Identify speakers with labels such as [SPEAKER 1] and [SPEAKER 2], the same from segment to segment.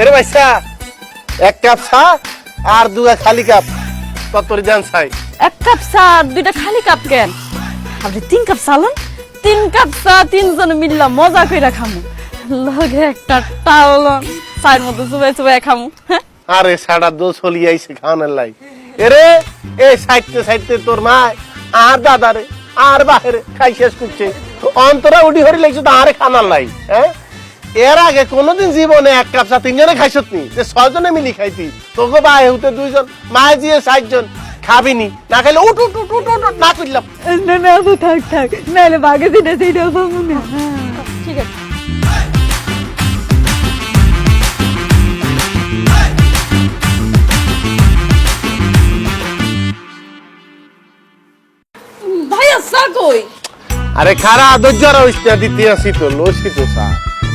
[SPEAKER 1] এরে ভাইসা এক কাপ চা আর দুগা খালি কাপ। তত্তরি দেন চাই?
[SPEAKER 2] এক কাপ চা আর দুইটা খালি কাপ কেন? আপনি তিন কাপ চালন তিন কাপ চা তিনজন মিললা মজা কইরা খামু। লগে একটা টালন চায়ের মধ্যে চুবাই চুবাই খামু।
[SPEAKER 1] আরে সাড়া দোষ হলি আইছে খাওয়ানোর লাই। এরে এই সাইডতে সাইডতে তোর মা আর দাদা রে আর বাহিরে খাই শেষ করছে। অন্তরা উডি হরি লাগছে তো আরে খানার লাই হ্যাঁ? এর আগে কোনোদিন জীবনে এক কাপ চা তিনজনে খাইছত নি? যে ছয়জনে মিলি খাইতি। তোকে বা হুতে দুইজন মায়ে দিয়ে চারজন খাবিনি। না খাইলে উঠ উঠ উঠ উঠ উঠ, না করলাম
[SPEAKER 2] না না আপু থাক থাক। নাহলে বাগে পাবো না ঠিক আছে। ভাইয়া চা কই?
[SPEAKER 1] আরে খারা ধৈর্য না দিতে আসি তো লসি তো সা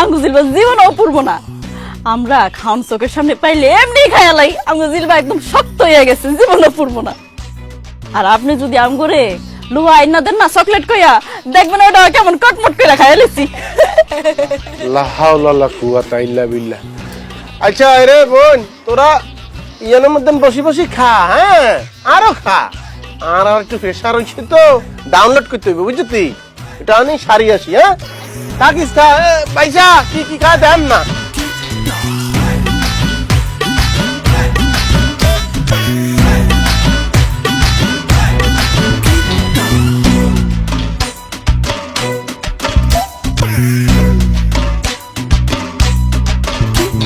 [SPEAKER 2] আঙ্গু জিলবা জীবন অপূর্ব না। আমরা চোখের সামনে পাইলে এমনি জিলবা একদম শক্ত হয়ে গেছে জীবন অপূর্ব না। আর আপনি যদি আমগরে লোহা আইনা দেন না, চকলেট কইয়া, দেখবেন ওটা কেমন কটমট করে খাইলেছি
[SPEAKER 1] লা হাওলা লা ইল্লা বিল্লাহ। আচ্ছা রে বোন, তোরা ইয়ানের মধ্যে বসে বসে খা হ্যাঁ? আরও খা। আর আর একটু প্রেশার হয়েছে তো ডাউনলোড করতে হবে বুঝলি এটা আমি সারি আসি হ্যাঁ? থাকিস খা পয়সা কি কি খা দেন না?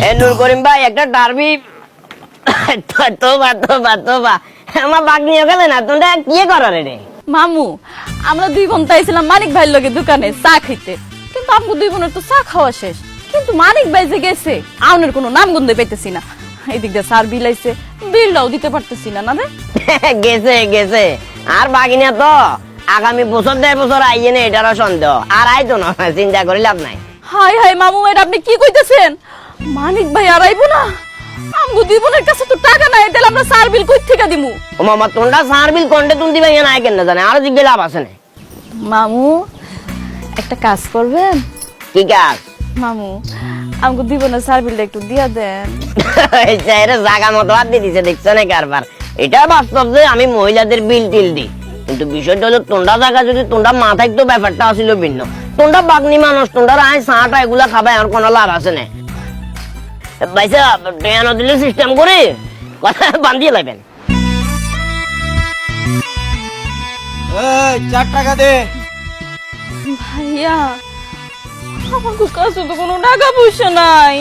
[SPEAKER 3] এ নুর করিম ভাই একটা ডারবি। তোবা তোবা তোবা। আমার বাঘ নিয়ে গেলে না তোমরা কি করো রে
[SPEAKER 2] মামু আমরা দুই বোন তাইছিলাম মানিক ভাইয়ের লগে দোকানে চা খাইতে। কিন্তু আমগো দুই বোনের তো চা খাওয়া শেষ। কিন্তু মানিক ভাই যে গেছে আউনের কোনো নাম গন্ধে পাইতেছি না। এদিক দিয়ে সার বিল আইছে বিলটাও দিতে পারতেছি না না রে?
[SPEAKER 3] গেছে গেছে। আর বাগিনা তো। আগামী বছর দেড় বছর আইয়ে না এটারও সন্দেহ। আর আইতো না চিন্তা করি লাভ নাই।
[SPEAKER 2] হাই হাই মামু এটা আপনি কি কইতেছেন? মানিক ভাই আর আইবো না? আমগো দুই বোনের কাছে তো টাকা নাই তাহলে আমরা সার বিল কই থেকে দিমু?
[SPEAKER 3] ও মামা তোমরা সার বিল কন্টে তুলতে পাই না কেন না জানে? আর জিজ্ঞে লাভ আছে না।
[SPEAKER 2] মামু একটা কাজ করবেন
[SPEAKER 3] কি কাজ?
[SPEAKER 2] মামু আমগো দুই বোনের সার বিলটা একটু দিয়া দেন।
[SPEAKER 3] এই চাইরে জাগা মতো হাত দিয়ে দিছে দেখছ না কারবার? এটা বাস্তব যে আমি মহিলাদের বিল টিল দিই। কিন্তু বিষয়টা হলো তোমরা জায়গা যদি তোমরা মাথায় তো ব্যাপারটা আসিল ভিন্ন। তোমরা বাগনি মানুষ তোমরা আয় চাটা এগুলা খাবাই আর কোনো লাভ আছে না। ভাইসা ট্রেন দিলে সিস্টেম করে? কথা বান্ধিয়ে লাগবেন
[SPEAKER 4] চার টাকা দে।
[SPEAKER 2] ভাইয়া আমাকে কাছে তো কোনো টাকা পয়সা নাই।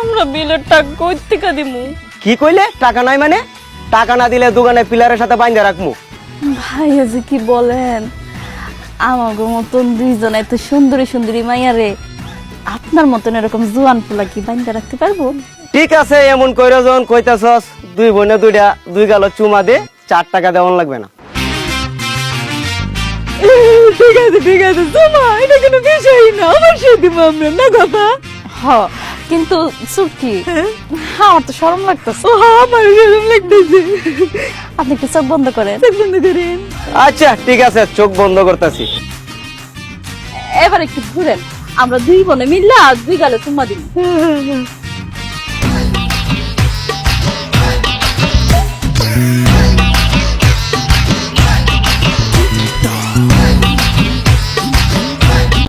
[SPEAKER 2] আমরা বিলের টাকা কই থেকে দিমু।
[SPEAKER 4] কি কইলে? টাকা নাই মানে? টাকা না দিলে দোকানে পিলারের সাথে বাইন্ধে রাখমু।
[SPEAKER 2] ভাইয়া যে কি বলেন? আমাকে মতন দুইজন এত সুন্দরী সুন্দরী মাইয়ারে আপনার মতন এরকম জোয়ান পোলা কি বাইন্দা রাখতে পারব?
[SPEAKER 4] ঠিক আছে এমন কইরা যখন কইতাছস দুই বোনে দুইটা দুই গাল চুমা দে চার টাকা দেওয়ান লাগবে না।
[SPEAKER 2] ঠিক আছে ঠিক আছে। শোনো এটা কোনো বিষয় না অবশ্যই দিব আমরা না কথা? হ কিন্তু সুখী আমার তো শরম লাগতেছে। ও আমার শরম লাগতেছে। আপনি কি চোখ বন্ধ করেন? চোখ বন্ধ করেন।
[SPEAKER 4] আচ্ছা ঠিক আছে চোখ বন্ধ করতেছি।
[SPEAKER 2] এবার একটু ঘুরেন। আমরা দুই বোনে মিললা দুই গালে চুম্মা দিন